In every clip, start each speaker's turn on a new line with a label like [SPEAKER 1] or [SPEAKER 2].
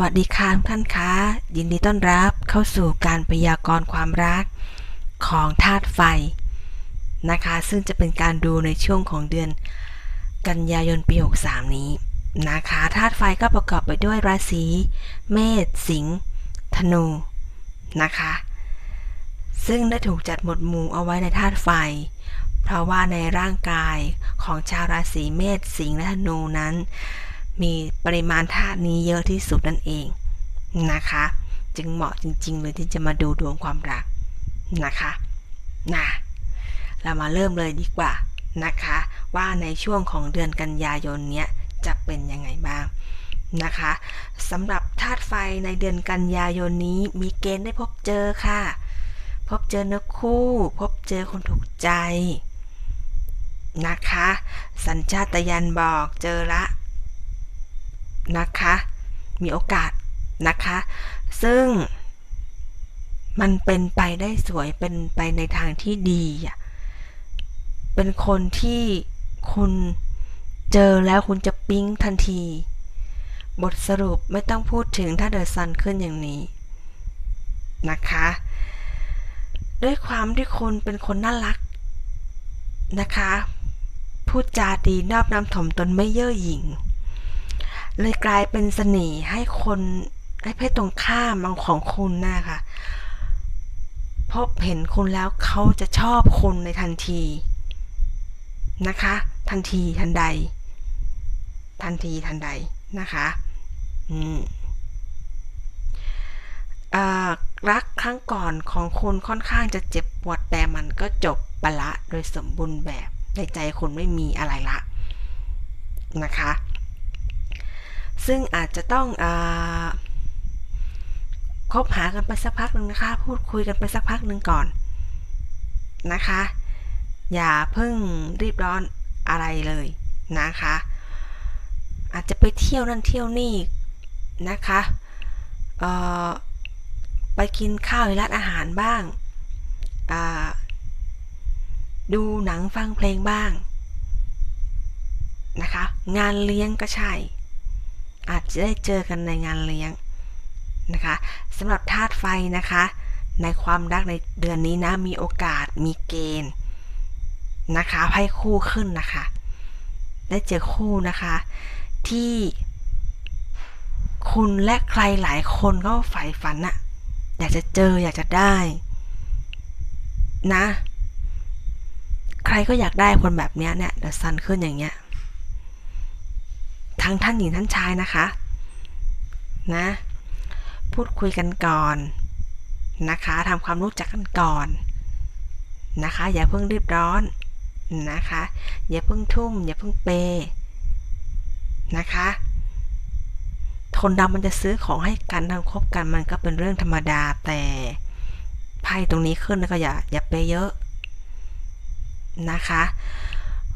[SPEAKER 1] วัสดีค่ะทุกท่านคะยินดีต้อนรับเข้าสู่การพยากรณ์ความรักของธาตุไฟนะคะ ซึ่งจะเป็นการดูในช่วงของเดือนกันยายนปี 63 นี้นะคะธาตุไฟก็ประกอบไปด้วยราศีเมษสิงห์ธนูนะคะ ซึ่งได้ถูกจัดหมวดหมู่เอาไว้ในธาตุไฟ เพราะว่าในร่างกายของชาวราศีเมษสิงห์และธนูนั้น มีปริมาณธาตุนี้เยอะที่สุดนั่นเองนะคะ จึงเหมาะจริง ๆ เลยที่จะมาดูดวงความรักนะคะนะเรามาเริ่มเลยดีกว่านะคะ ว่าในช่วงของเดือนกันยายนเนี้ยจะเป็นยังไงบ้างนะคะสำหรับธาตุไฟในเดือนกันยายนนี้มีเกณฑ์ได้พบเจอค่ะ พบเจอเนื้อคู่ พบเจอคนถูกใจนะคะ สัญชาตญาณบอกเจอละ นะคะ มีโอกาสนะคะ ซึ่งมันเป็นไปได้สวยเป็นไปในทางที่ดีอะเป็นคนที่คุณเจอแล้วคุณจะปิ๊งทันที บทสรุปไม่ต้องพูดถึงถ้าเดอะซันขึ้นอย่างนี้นะคะ ด้วยความที่คุณเป็นคนน่ารักนะคะ พูดจาดีนอบน้ำถ่อมตนไม่เย่อหยิ่ง เลยกลายเป็นเสน่ห์ให้คนให้เพศตรงข้ามของคุณนะคะพบเห็นคุณแล้วเขาจะชอบคุณในทันทีนะคะ ทันทีทันใด ทันทีทันใดนะคะอืมรักครั้งก่อนของคุณค่อนข้างจะเจ็บปวดแต่มันก็จบปะละโดยสมบูรณ์แบบในใจคุณไม่มีอะไรละนะคะ ซึ่งอาจจะต้องอคบหากันไปสักพักหนึ่งนะคะ พูดคุยกันไปสักพักหนึ่งก่อนนะคะ อย่าเพิ่งรีบร้อนอะไรเลยนะคะ อาจจะไปเที่ยวนั่นเที่ยวนี่นะคะไปกินข้าวในร้านอาหารบ้าง ดูหนังฟังเพลงบ้างนะคะ งานเลี้ยงก็ใช่ อาจจะได้เจอกันในงานเลี้ยงนะคะสำหรับธาตุไฟนะคะ ในความรักในเดือนนี้นะมีโอกาสมีเกณฑ์นะคะให้คู่ขึ้นนะคะ ได้เจอคู่นะคะ ที่คุณและใครหลายคนก็ใฝ่ฝันอะอยากจะเจออยากจะได้นะ ใครก็อยากได้คนแบบนี้เนี่ยเดอะซันขึ้นอย่างเงี้ย ทั้งท่านหญิงท่านชายนะคะนะพูดคุยกันก่อนนะคะทำความรู้จักกันก่อนนะคะ อย่าเพิ่งรีบร้อนนะคะ อย่าเพิ่งทุ่ม อย่าเพิ่งเปนะคะคนดำมันจะซื้อของให้กันทำคบกันมันก็เป็นเรื่องธรรมดาแต่ไพ่ตรงนี้ขึ้นแล้วก็อย่าอย่าเปเยอะนะคะ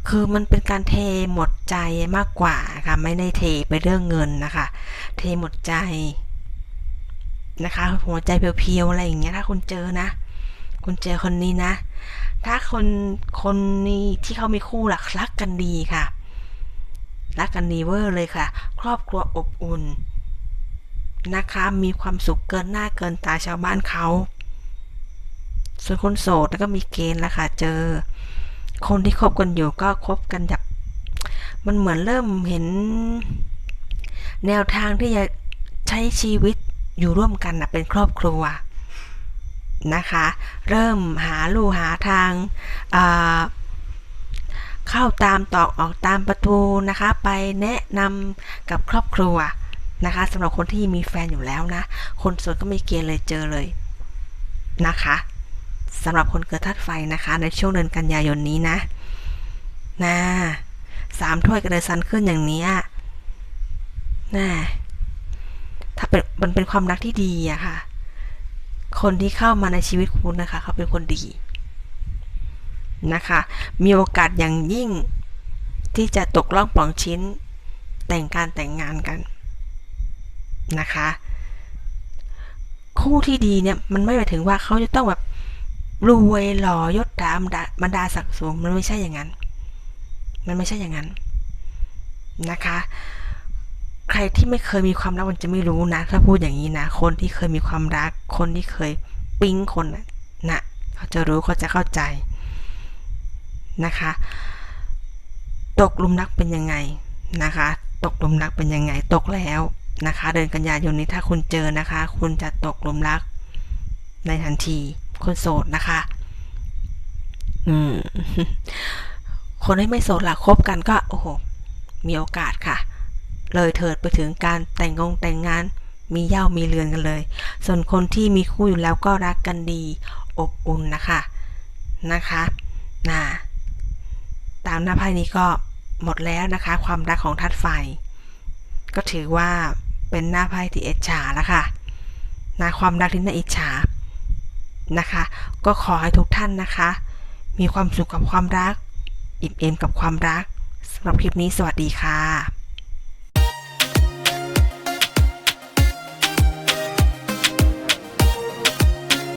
[SPEAKER 1] คือมันเป็นการเทหมดใจมากกว่าค่ะไม่ได้เทไปเรื่องเงินนะคะ เทหมดใจนะคะหัวใจเพียวๆอะไรอย่างเงี้ยถ้าคุณเจอนะ คุณเจอคนนี้นะ ถ้าคนคนนี้ที่เขามีคู่หลักรักกันดีค่ะรักกันดีเวอร์เลยค่ะ ครอบครัวอบอุ่นนะคะ มีความสุขเกินหน้าเกินตาชาวบ้านเขา ส่วนคนโสดแล้วก็มีเกณฑ์แล้วค่ะ เจอ คนที่คบกันอยู่ก็คบกันแบบมันเหมือนเริ่มเห็น แนวทางที่จะใช้ชีวิตอยู่ร่วมกันนะเป็นครอบครัวนะคะ เริ่มหาลู่หาทางเข้าตามตอกออกตามประตูนะคะ ไปแนะนำกับครอบครัวนะคะสำหรับคนที่มีแฟนอยู่แล้วนะ คนโสดก็ไม่เกณฑ์เลยเจอเลยนะคะ สำหรับคนเกิดธาตุไฟนะคะ ในช่วงเดือนกันยายนนี้นะนะสามถ้วยกระเดซันขึ้นอย่างนี้นะถ้าเป็นมันเป็นความรักที่ดีอะค่ะ คนที่เข้ามาในชีวิตคุณนะคะ เขาเป็นคนดีนะคะ มีโอกาสอย่างยิ่งที่จะตกล่องปล่องชิ้น แต่งการแต่งงานกันนะคะ คู่ที่ดีเนี่ยมันไม่หมายถึงว่าเขาจะต้องแบบ รวยหล่อยศถาบรรดาศักดิ์สูงมันไม่ใช่อย่างนั้น มันไม่ใช่อย่างนั้นนะคะ ใครที่ไม่เคยมีความรักมันจะไม่รู้นะ ถ้าพูดอย่างนี้นะ คนที่เคยมีความรัก คนที่เคยปิ๊งคนน่ะนะเขาจะรู้เขาจะเข้าใจนะคะ ตกหลุมรักเป็นยังไงนะคะ ตกหลุมรักเป็นยังไง ตกแล้วนะคะ เดือนกันยายนนี้ถ้าคุณเจอนะคะ คุณจะตกหลุมรักในทันที คนโสดนะคะ อืม คนที่ไม่โสดล่ะคบกันก็ โอ้โห มีโอกาสค่ะ เลยเถิดไปถึงการแต่งงงแต่งงาน มีเย่ามีเรือนกันเลย ส่วนคนที่มีคู่อยู่แล้วก็รักกันดี อบอุ่นนะคะ นะคะนะตามหน้าไพ่นี้ก็หมดแล้วนะคะ ความรักของทัดไฟ ก็ถือว่าเป็นหน้าไพ่ที่เอจฉาแล้วค่ะนะความรักที่น่าอิจฉา นะคะ ก็ขอให้ทุกท่านนะคะ มีความสุขกับความรัก อิ่มเอมกับความรักสำหรับคลิปนี้สวัสดีค่ะ